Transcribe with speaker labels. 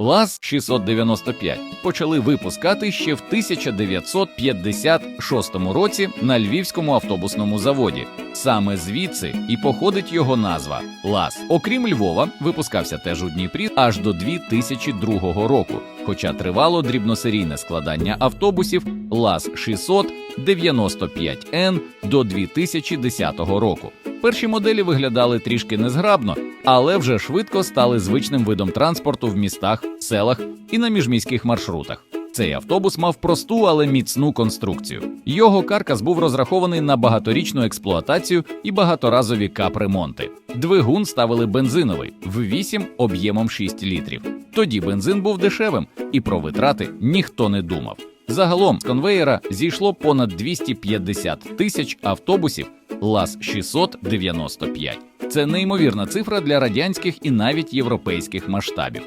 Speaker 1: ЛАЗ 695 почали випускати ще в 1956 році на Львівському автобусному заводі. Саме звідси і походить його назва ЛАЗ. Окрім Львова, випускався теж у Дніпрі аж до 2002 року. Хоча тривало дрібносерійне складання автобусів ЛАЗ 695Н до 2010 року. Перші моделі виглядали трішки незграбно, але вже швидко стали звичним видом транспорту в містах, селах і на міжміських маршрутах. Цей автобус мав просту, але міцну конструкцію. Його каркас був розрахований на багаторічну експлуатацію і багаторазові капремонти. Двигун ставили бензиновий в 8 об'ємом 6 літрів. Тоді бензин був дешевим, і про витрати ніхто не думав. Загалом з конвеєра зійшло понад 250 тисяч автобусів ЛАЗ 695. Це неймовірна цифра для радянських і навіть європейських масштабів.